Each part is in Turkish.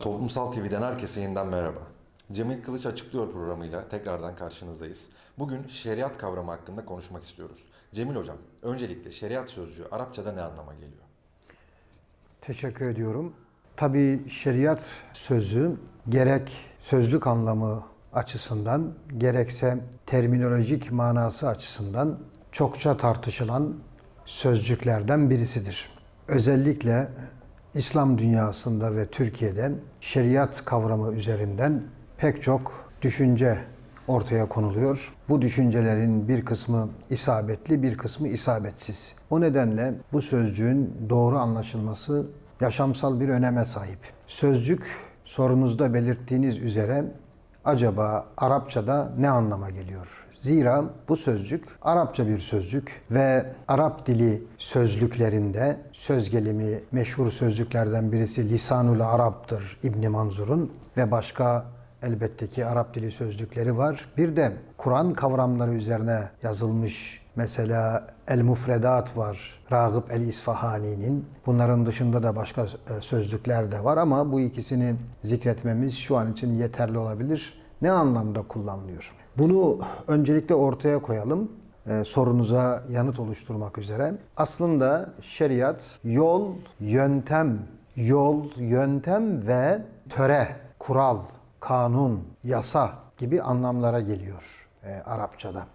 Toplumsal TV'den herkese yeniden merhaba. Cemil Kılıç Açıklıyor programıyla tekrardan karşınızdayız. Bugün şeriat kavramı hakkında konuşmak istiyoruz. Cemil Hocam, öncelikle şeriat sözcüğü Arapçada ne anlama geliyor? Teşekkür ediyorum. Tabii şeriat sözü gerek sözlük anlamı açısından gerekse terminolojik manası açısından çokça tartışılan sözcüklerden birisidir. Özellikle İslam dünyasında ve Türkiye'de şeriat kavramı üzerinden pek çok düşünce ortaya konuluyor. Bu düşüncelerin bir kısmı isabetli, bir kısmı isabetsiz. O nedenle bu sözcüğün doğru anlaşılması yaşamsal bir öneme sahip. Sözcük sorunuzda belirttiğiniz üzere acaba Arapçada ne anlama geliyor? Zira bu sözcük Arapça bir sözcük ve Arap dili sözlüklerinde söz gelimi meşhur sözcüklerden birisi Lisanul Arap'tır İbn Manzur'un ve başka elbette ki Arap dili sözlükleri var. Bir de Kur'an kavramları üzerine yazılmış mesela El Mufredat var. Ragıp El İsfahani'nin. Bunların dışında da başka e, sözlükler de var ama bu ikisini zikretmemiz şu an için yeterli olabilir. Ne anlamda kullanılıyor? Bunu öncelikle ortaya koyalım. Ee, sorunuza yanıt oluşturmak üzere. Aslında şeriat yol, yöntem, yol, yöntem ve töre, kural, kanun, yasa gibi anlamlara geliyor e, Arapçada.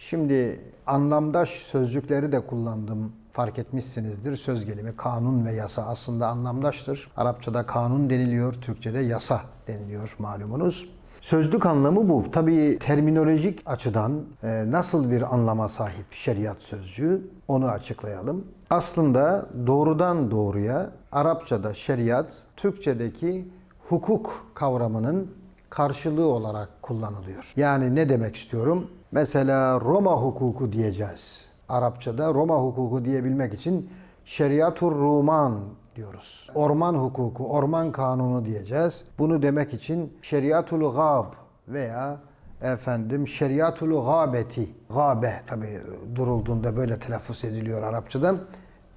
Şimdi anlamdaş sözcükleri de kullandım. Fark etmişsinizdir. Söz gelimi kanun ve yasa aslında anlamdaştır. Arapçada kanun deniliyor, Türkçede yasa deniliyor malumunuz. Sözlük anlamı bu. Tabii terminolojik açıdan e, nasıl bir anlama sahip şeriat sözcüğü onu açıklayalım. Aslında doğrudan doğruya Arapçada şeriat, Türkçedeki hukuk kavramının karşılığı olarak kullanılıyor. Yani ne demek istiyorum? Mesela Roma hukuku diyeceğiz. Arapçada Roma hukuku diyebilmek için şeriatur Ruman diyoruz. Orman hukuku, orman kanunu diyeceğiz. Bunu demek için şeriatul gab veya efendim şeriatul gabeti, gabe tabi durulduğunda böyle telaffuz ediliyor Arapçada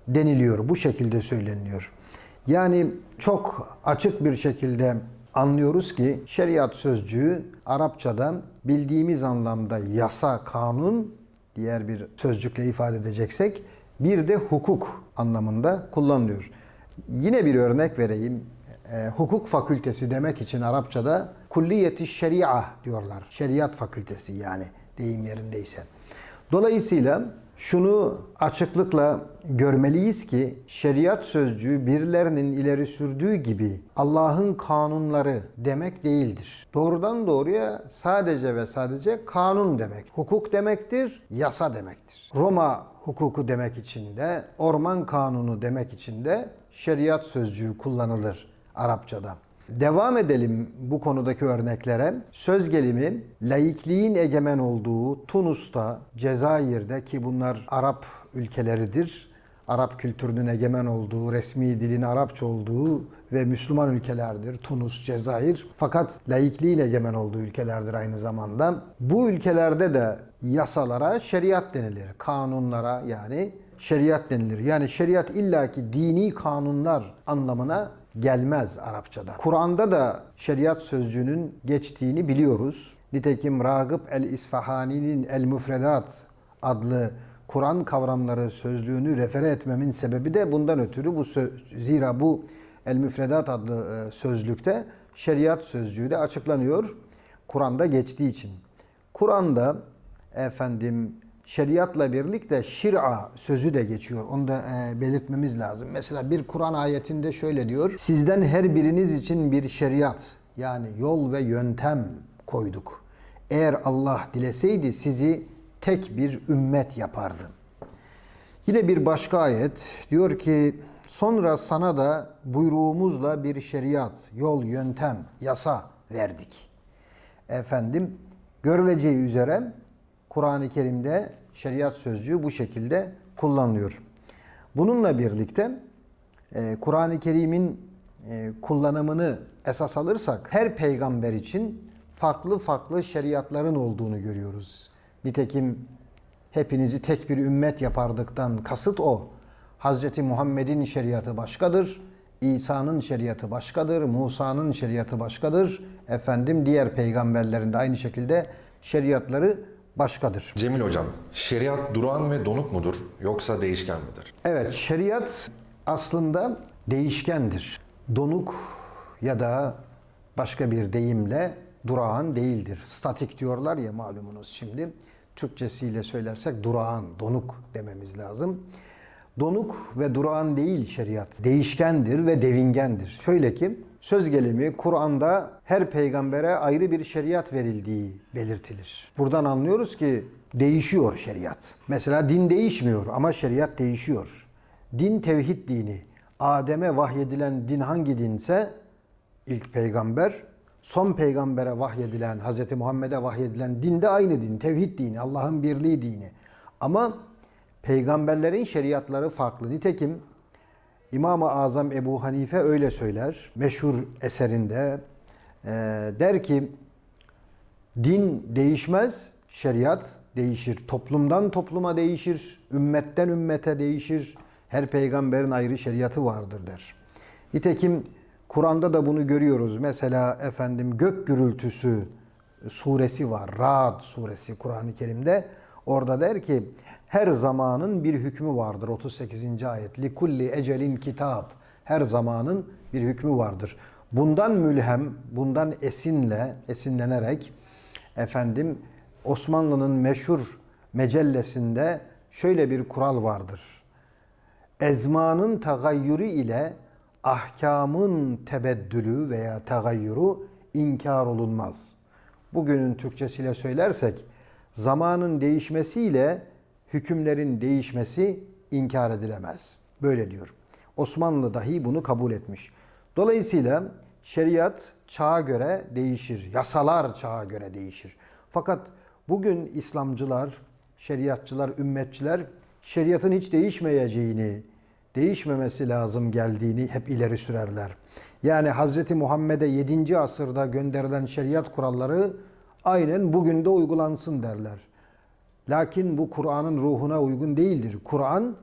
deniliyor. Bu şekilde söyleniliyor. Yani çok açık bir şekilde anlıyoruz ki şeriat sözcüğü Arapçada bildiğimiz anlamda yasa, kanun diğer bir sözcükle ifade edeceksek bir de hukuk anlamında kullanılıyor. Yine bir örnek vereyim. E, hukuk fakültesi demek için Arapçada kulliyeti şeria diyorlar. Şeriat fakültesi yani deyim yerindeyse. Dolayısıyla şunu açıklıkla görmeliyiz ki şeriat sözcüğü birilerinin ileri sürdüğü gibi Allah'ın kanunları demek değildir. Doğrudan doğruya sadece ve sadece kanun demek. Hukuk demektir, yasa demektir. Roma hukuku demek için de, orman kanunu demek için de şeriat sözcüğü kullanılır Arapçada. Devam edelim bu konudaki örneklere. Söz gelimi laikliğin egemen olduğu Tunus'ta, Cezayir'de ki bunlar Arap ülkeleridir. Arap kültürünün egemen olduğu, resmi dilin Arapça olduğu ve Müslüman ülkelerdir. Tunus, Cezayir. Fakat laikliğin egemen olduğu ülkelerdir aynı zamanda. Bu ülkelerde de yasalara şeriat denilir. Kanunlara yani şeriat denilir. Yani şeriat illaki dini kanunlar anlamına gelmez Arapçada. Kur'an'da da şeriat sözcüğünün geçtiğini biliyoruz. Nitekim Ragıp el-İsfahani'nin El-Müfredat adlı Kur'an kavramları sözlüğünü refere etmemin sebebi de bundan ötürü bu söz, zira bu El-Müfredat adlı e, sözlükte şeriat sözcüğü de açıklanıyor. Kur'an'da geçtiği için. Kur'an'da efendim şeriatla birlikte şir'a sözü de geçiyor. Onu da e, belirtmemiz lazım. Mesela bir Kur'an ayetinde şöyle diyor. Sizden her biriniz için bir şeriat yani yol ve yöntem koyduk. Eğer Allah dileseydi sizi tek bir ümmet yapardı. Yine bir başka ayet diyor ki sonra sana da buyruğumuzla bir şeriat, yol, yöntem, yasa verdik. Efendim görüleceği üzere Kur'an-ı Kerim'de şeriat sözcüğü bu şekilde kullanılıyor. Bununla birlikte e, Kur'an-ı Kerim'in e, kullanımını esas alırsak her peygamber için farklı farklı şeriatların olduğunu görüyoruz. Nitekim hepinizi tek bir ümmet yapardıktan kasıt o. Hazreti Muhammed'in şeriatı başkadır. İsa'nın şeriatı başkadır. Musa'nın şeriatı başkadır. Efendim diğer peygamberlerin de aynı şekilde şeriatları başkadır. Cemil hocam, şeriat durağan ve donuk mudur yoksa değişken midir? Evet, şeriat aslında değişkendir. Donuk ya da başka bir deyimle durağan değildir. Statik diyorlar ya malumunuz şimdi. Türkçesiyle söylersek durağan, donuk dememiz lazım. Donuk ve durağan değil şeriat. Değişkendir ve devingendir. Şöyle ki söz gelimi Kur'an'da her peygambere ayrı bir şeriat verildiği belirtilir. Buradan anlıyoruz ki değişiyor şeriat. Mesela din değişmiyor ama şeriat değişiyor. Din tevhid dini. Adem'e vahyedilen din hangi dinse ilk peygamber, son peygambere vahyedilen, Hz. Muhammed'e vahyedilen din de aynı din. Tevhid dini, Allah'ın birliği dini. Ama peygamberlerin şeriatları farklı. Nitekim İmam-ı Azam Ebu Hanife öyle söyler. Meşhur eserinde eee, der ki din değişmez, şeriat değişir. Toplumdan topluma değişir, ümmetten ümmete değişir. Her peygamberin ayrı şeriatı vardır der. Nitekim Kur'an'da da bunu görüyoruz. Mesela efendim gök gürültüsü suresi var. Ra'd suresi Kur'an-ı Kerim'de. Orada der ki her zamanın bir hükmü vardır. 38. ayet. Li kulli ecelin kitab. Her zamanın bir hükmü vardır. Bundan mülhem, bundan esinle, esinlenerek efendim Osmanlı'nın meşhur mecellesinde şöyle bir kural vardır. Ezmanın tagayyürü ile ahkamın tebeddülü veya tagayyürü inkar olunmaz. Bugünün Türkçesiyle söylersek zamanın değişmesiyle hükümlerin değişmesi inkar edilemez. Böyle diyor. Osmanlı dahi bunu kabul etmiş. Dolayısıyla şeriat çağa göre değişir. Yasalar çağa göre değişir. Fakat bugün İslamcılar, şeriatçılar, ümmetçiler şeriatın hiç değişmeyeceğini, değişmemesi lazım geldiğini hep ileri sürerler. Yani Hazreti Muhammed'e 7. asırda gönderilen şeriat kuralları aynen bugün de uygulansın derler. Lakin bu Kur'an'ın ruhuna uygun değildir. Kur'an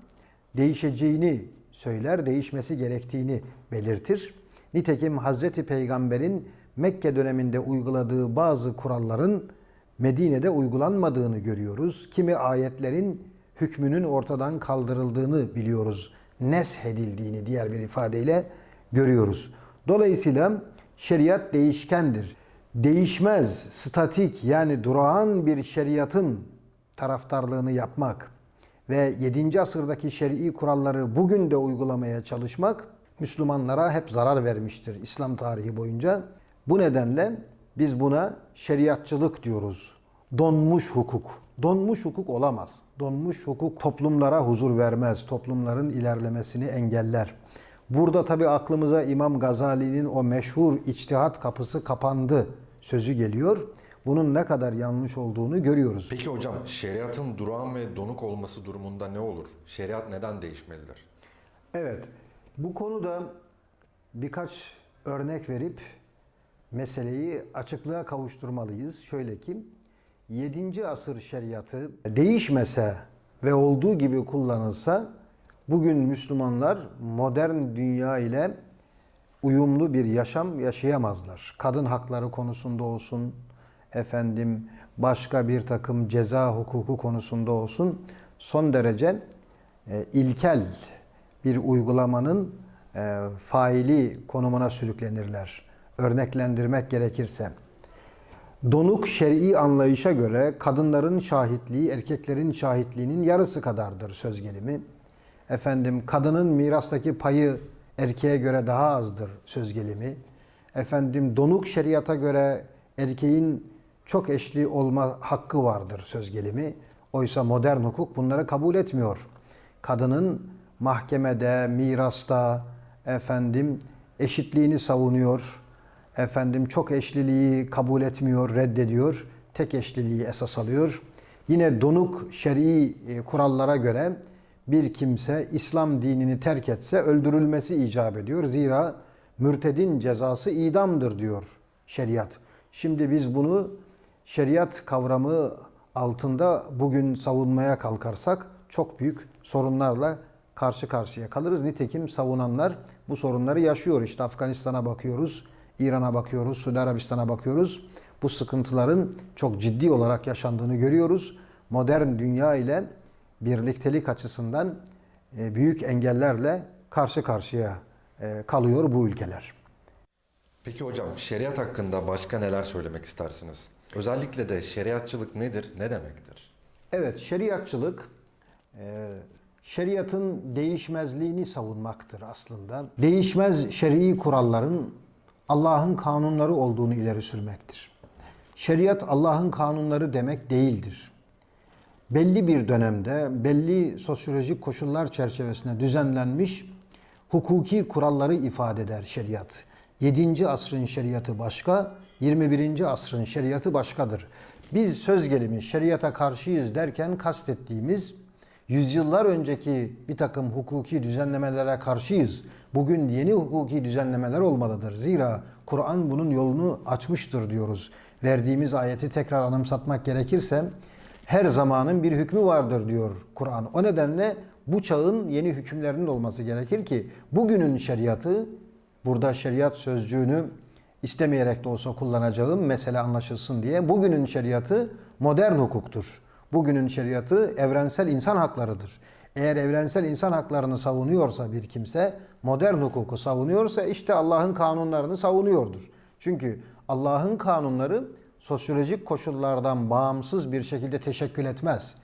değişeceğini söyler, değişmesi gerektiğini belirtir. Nitekim Hazreti Peygamber'in Mekke döneminde uyguladığı bazı kuralların Medine'de uygulanmadığını görüyoruz. Kimi ayetlerin hükmünün ortadan kaldırıldığını biliyoruz. Neshedildiğini diğer bir ifadeyle görüyoruz. Dolayısıyla şeriat değişkendir. Değişmez, statik yani durağan bir şeriatın taraftarlığını yapmak ve 7. asırdaki şer'i kuralları bugün de uygulamaya çalışmak Müslümanlara hep zarar vermiştir İslam tarihi boyunca. Bu nedenle biz buna şeriatçılık diyoruz. Donmuş hukuk. Donmuş hukuk olamaz. Donmuş hukuk toplumlara huzur vermez. Toplumların ilerlemesini engeller. Burada tabi aklımıza İmam Gazali'nin o meşhur içtihat kapısı kapandı sözü geliyor. Bunun ne kadar yanlış olduğunu görüyoruz. Peki hocam, şeriatın durağan ve donuk olması durumunda ne olur? Şeriat neden değişmelidir? Evet, bu konuda birkaç örnek verip meseleyi açıklığa kavuşturmalıyız. Şöyle ki, 7. asır şeriatı değişmese ve olduğu gibi kullanılsa bugün Müslümanlar modern dünya ile uyumlu bir yaşam yaşayamazlar. Kadın hakları konusunda olsun, efendim başka bir takım ceza hukuku konusunda olsun son derece e, ilkel bir uygulamanın e, faili konumuna sürüklenirler. Örneklendirmek gerekirse. Donuk şer'i anlayışa göre kadınların şahitliği erkeklerin şahitliğinin yarısı kadardır söz gelimi. Efendim kadının mirastaki payı erkeğe göre daha azdır söz gelimi. Efendim donuk şeriata göre erkeğin çok eşli olma hakkı vardır söz gelimi. Oysa modern hukuk bunları kabul etmiyor. Kadının mahkemede, mirasta efendim eşitliğini savunuyor. Efendim çok eşliliği kabul etmiyor, reddediyor. Tek eşliliği esas alıyor. Yine donuk şer'i e, kurallara göre bir kimse İslam dinini terk etse öldürülmesi icap ediyor. Zira mürtedin cezası idamdır diyor şeriat. Şimdi biz bunu şeriat kavramı altında bugün savunmaya kalkarsak çok büyük sorunlarla karşı karşıya kalırız. Nitekim savunanlar bu sorunları yaşıyor. İşte Afganistan'a bakıyoruz, İran'a bakıyoruz, Suudi Arabistan'a bakıyoruz. Bu sıkıntıların çok ciddi olarak yaşandığını görüyoruz. Modern dünya ile birliktelik açısından e, büyük engellerle karşı karşıya e, kalıyor bu ülkeler. Peki hocam şeriat hakkında başka neler söylemek istersiniz? Özellikle de şeriatçılık nedir, ne demektir? Evet, şeriatçılık e, şeriatın değişmezliğini savunmaktır aslında. Değişmez şer'i kuralların Allah'ın kanunları olduğunu ileri sürmektir. Şeriat Allah'ın kanunları demek değildir. Belli bir dönemde, belli sosyolojik koşullar çerçevesinde düzenlenmiş hukuki kuralları ifade eder şeriat. 7. asrın şeriatı başka, 21. asrın şeriatı başkadır. Biz söz gelimi şeriata karşıyız derken kastettiğimiz yüzyıllar önceki bir takım hukuki düzenlemelere karşıyız. Bugün yeni hukuki düzenlemeler olmalıdır. Zira Kur'an bunun yolunu açmıştır diyoruz. Verdiğimiz ayeti tekrar anımsatmak gerekirse her zamanın bir hükmü vardır diyor Kur'an. O nedenle bu çağın yeni hükümlerinin olması gerekir ki bugünün şeriatı burada şeriat sözcüğünü istemeyerek de olsa kullanacağım mesele anlaşılsın diye bugünün şeriatı modern hukuktur. Bugünün şeriatı evrensel insan haklarıdır. Eğer evrensel insan haklarını savunuyorsa bir kimse, modern hukuku savunuyorsa işte Allah'ın kanunlarını savunuyordur. Çünkü Allah'ın kanunları sosyolojik koşullardan bağımsız bir şekilde teşekkül etmez.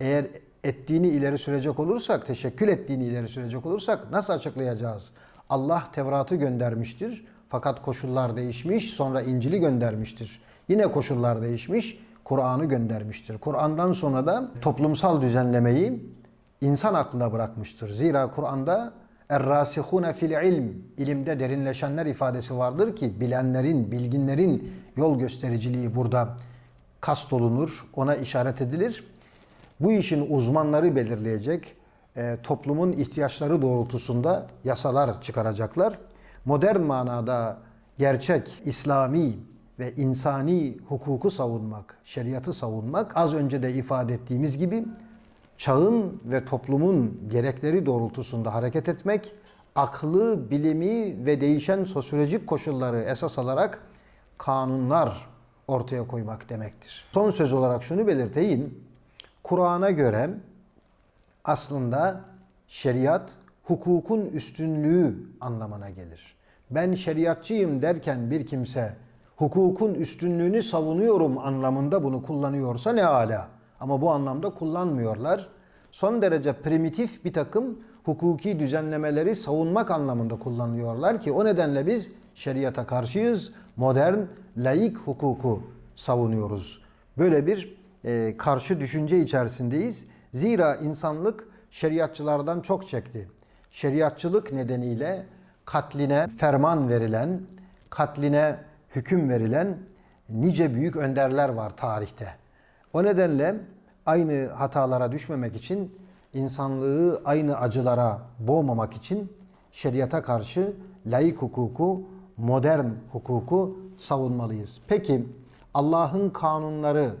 Eğer ettiğini ileri sürecek olursak, teşekkül ettiğini ileri sürecek olursak nasıl açıklayacağız? Allah Tevrat'ı göndermiştir fakat koşullar değişmiş sonra İncil'i göndermiştir. Yine koşullar değişmiş Kur'an'ı göndermiştir. Kur'an'dan sonra da toplumsal düzenlemeyi insan aklına bırakmıştır. Zira Kur'an'da Er-rasihune fil ilm ilimde derinleşenler ifadesi vardır ki bilenlerin, bilginlerin yol göstericiliği burada kastolunur, ona işaret edilir. Bu işin uzmanları belirleyecek, e, toplumun ihtiyaçları doğrultusunda yasalar çıkaracaklar. Modern manada gerçek İslami ve insani hukuku savunmak, şeriatı savunmak az önce de ifade ettiğimiz gibi çağın ve toplumun gerekleri doğrultusunda hareket etmek, aklı, bilimi ve değişen sosyolojik koşulları esas alarak kanunlar ortaya koymak demektir. Son söz olarak şunu belirteyim. Kur'an'a göre aslında şeriat hukukun üstünlüğü anlamına gelir. Ben şeriatçıyım derken bir kimse hukukun üstünlüğünü savunuyorum anlamında bunu kullanıyorsa ne ala. Ama bu anlamda kullanmıyorlar. Son derece primitif bir takım hukuki düzenlemeleri savunmak anlamında kullanıyorlar ki o nedenle biz şeriata karşıyız. Modern, laik hukuku savunuyoruz. Böyle bir e, karşı düşünce içerisindeyiz. Zira insanlık şeriatçılardan çok çekti. Şeriatçılık nedeniyle katline ferman verilen, katline hüküm verilen nice büyük önderler var tarihte. O nedenle aynı hatalara düşmemek için, insanlığı aynı acılara boğmamak için şeriata karşı laik hukuku, modern hukuku savunmalıyız. Peki Allah'ın kanunları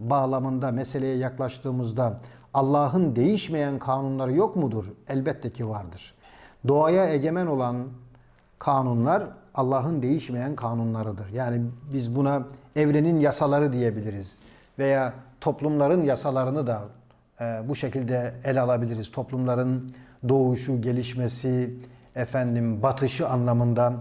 bağlamında meseleye yaklaştığımızda Allah'ın değişmeyen kanunları yok mudur? Elbette ki vardır. Doğaya egemen olan kanunlar Allah'ın değişmeyen kanunlarıdır. Yani biz buna evrenin yasaları diyebiliriz veya toplumların yasalarını da e, bu şekilde ele alabiliriz. Toplumların doğuşu, gelişmesi, efendim batışı anlamında,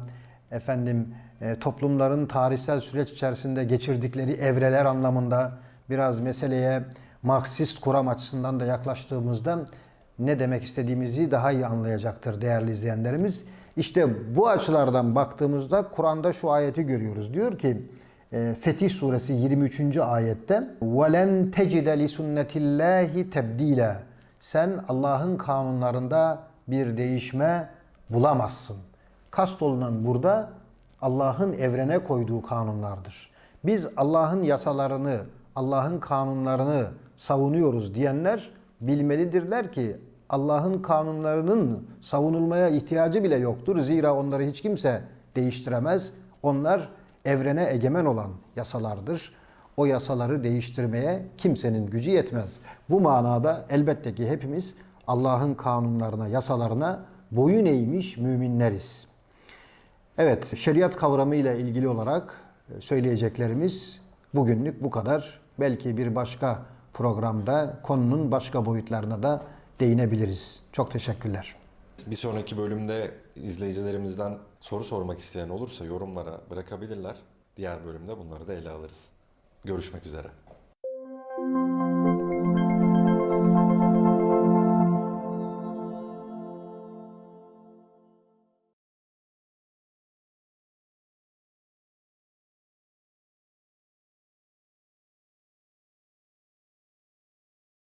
efendim e, toplumların tarihsel süreç içerisinde geçirdikleri evreler anlamında biraz meseleye Marksist kuram açısından da yaklaştığımızda ne demek istediğimizi daha iyi anlayacaktır değerli izleyenlerimiz. İşte bu açılardan baktığımızda Kur'an'da şu ayeti görüyoruz. Diyor ki e, Fetih suresi 23. ayette وَلَنْ تَجِدَ لِسُنَّةِ اللّٰهِ تَبْد۪يلًا Sen Allah'ın kanunlarında bir değişme bulamazsın. Kastolunan burada Allah'ın evrene koyduğu kanunlardır. Biz Allah'ın yasalarını, Allah'ın kanunlarını savunuyoruz diyenler bilmelidirler ki Allah'ın kanunlarının savunulmaya ihtiyacı bile yoktur. Zira onları hiç kimse değiştiremez. Onlar evrene egemen olan yasalardır. o yasaları değiştirmeye kimsenin gücü yetmez. Bu manada elbette ki hepimiz Allah'ın kanunlarına, yasalarına boyun eğmiş müminleriz. Evet, şeriat kavramı ile ilgili olarak söyleyeceklerimiz bugünlük bu kadar. Belki bir başka programda konunun başka boyutlarına da değinebiliriz. Çok teşekkürler. Bir sonraki bölümde izleyicilerimizden soru sormak isteyen olursa yorumlara bırakabilirler. Diğer bölümde bunları da ele alırız. Görüşmek üzere.